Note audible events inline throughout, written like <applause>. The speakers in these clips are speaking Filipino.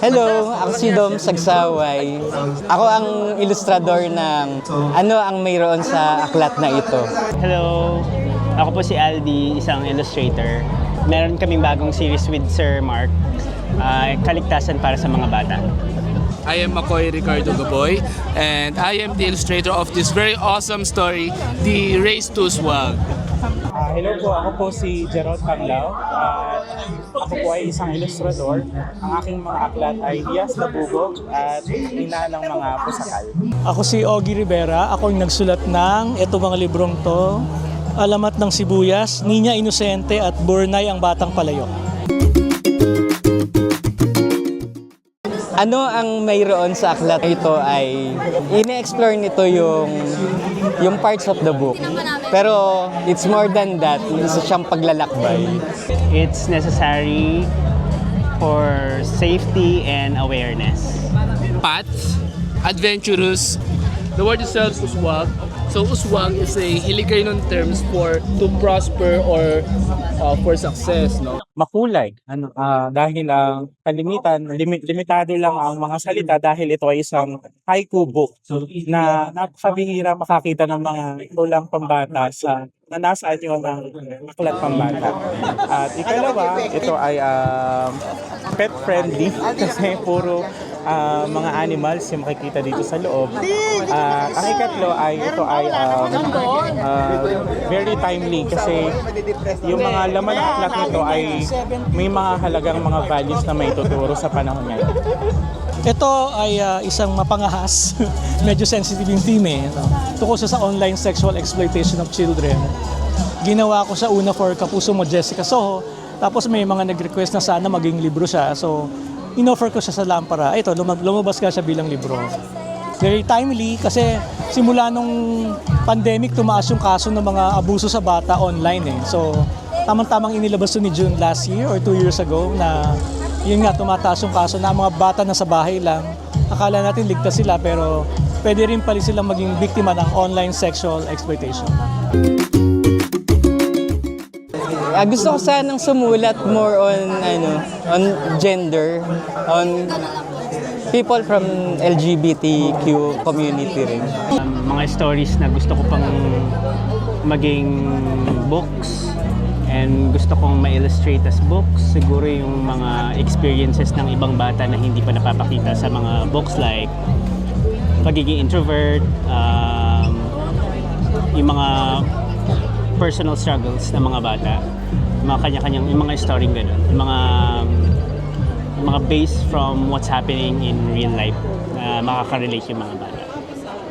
Hello, ako si Dom Sagsaway. Ako ang ilustrador ng ano ang mayroon sa aklat na ito. Hello, ako po si Aldi, isang illustrator. Meron kaming bagong series with Sir Mark, ah, Kaligtasan para sa mga bata. I am Makoy Ricardo Gaboy and I am the illustrator of this very awesome story, The Race to Swag. Ah, hello po, ako po si Gerald Panglao. At ako po ay isang ilustrador. Ang aking mga aklat ay Iyas na Bugog at Ina ng mga Pusakal. Ako si Ogie Rivera. Ako yung nagsulat ng ito mga librong to. Alamat ng Sibuyas, Ninya Inosente at Burnay ang Batang Palayo. Ano ang mayroon sa aklat ito ay ine-explore nito yung yung parts of the book. Pero it's more than that, isa siyang paglalakbay. It's necessary for safety and awareness. Path, adventurous. The word itself uswag. So uswag is a Hiligaynon terms for to prosper or uh, for success, no? Makulay. Ano, ah, dahil ang kalimitan, limi- limitado lang ang mga salita dahil ito ay isang haiku book na napakabihira makakita ng mga tulang pambata sa na nasa anyo ng aklat pambata. At ikalawa, ito ay um, pet friendly <laughs> kasi puro ah, mga animals yung makikita dito sa loob. At ang ikatlo ay ito ay um, ah, very timely kasi yung mga laman ng aklat nito ay may mga halagang mga values na may tuturo sa panahon ngayon. Ito ay ah, isang mapangahas, <laughs> medyo sensitive yung theme eh. no? Siya sa online sexual exploitation of children. Ginawa ko siya una for Kapuso mo Jessica Soho, tapos may mga nag-request na sana maging libro siya. So, in-offer ko siya sa Lampara. Ito, lumag- lumabas ka siya bilang libro. Very timely kasi simula nung pandemic tumaas yung kaso ng mga abuso sa bata online eh. So, tamang-tamang inilabas ni June last year or two years ago na yun nga, tumataas yung kaso na mga bata na sa bahay lang. Akala natin ligtas sila pero pwede rin pala silang maging biktima ng online sexual exploitation. Ah, gusto ko sanang sumulat more on ano, on gender, on people from LGBTQ community rin. Um, mga stories na gusto ko pang maging books and gusto kong ma-illustrate as books. Siguro yung mga experiences ng ibang bata na hindi pa napapakita sa mga books like pagiging introvert, um, yung mga personal struggles ng mga bata, yung mga kanya-kanyang, yung mga story ganun, yung mga yung mga based from what's happening in real life na makaka-relate yung mga bata.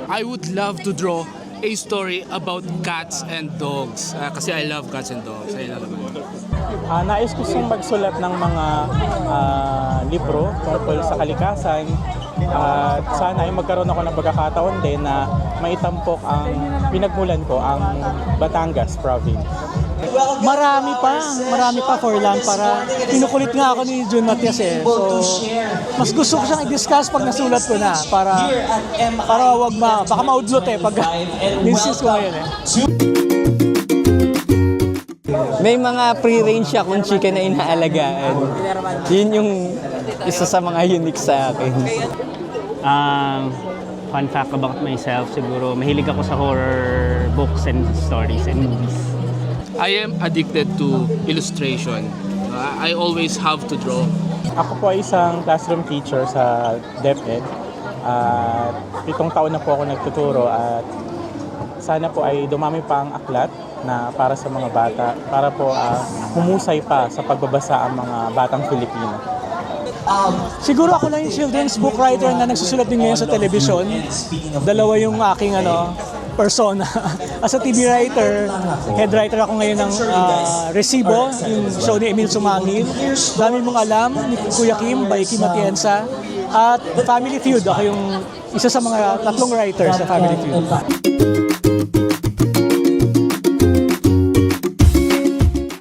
I would love to draw a story about cats and dogs. Ah, kasi I love cats and dogs. I love them. Ah, nais ko siyang magsulat ng mga ah, libro tungkol sa kalikasan at sana ay magkaroon ako ng pagkakataon din na maitampok ang pinagmulan ko, ang Batangas province. Marami pa, marami pa for Lampara. Pinukulit nga ako ni June Matias eh. So, mas gusto ko siyang i-discuss pag nasulat ko na para para wag ma baka maudlot eh pag <laughs> insist ko ngayon eh. May mga pre-range akong chicken na inaalagaan. Yun yung isa sa mga unique sa akin. Um, fun fact about myself, siguro mahilig ako sa horror books and stories and movies. I am addicted to illustration. Uh, I always have to draw. Ako po ay isang classroom teacher sa DepEd at pitong taon na po ako nagtuturo at sana po ay dumami pa ang aklat na para sa mga bata para po ah, humusay pa sa pagbabasa ang mga batang Filipino. Siguro ako lang yung children's book writer na nagsusulat din ngayon sa telebisyon. Dalawa yung aking ano persona. <laughs> As a TV writer, head writer ako ngayon ng ah, Resibo, yung show ni Emil Sumangil. Dami mong alam, ni Kuya Kim, by Kim Atienza. At Family Feud, ako yung isa sa mga tatlong writers sa Family Feud.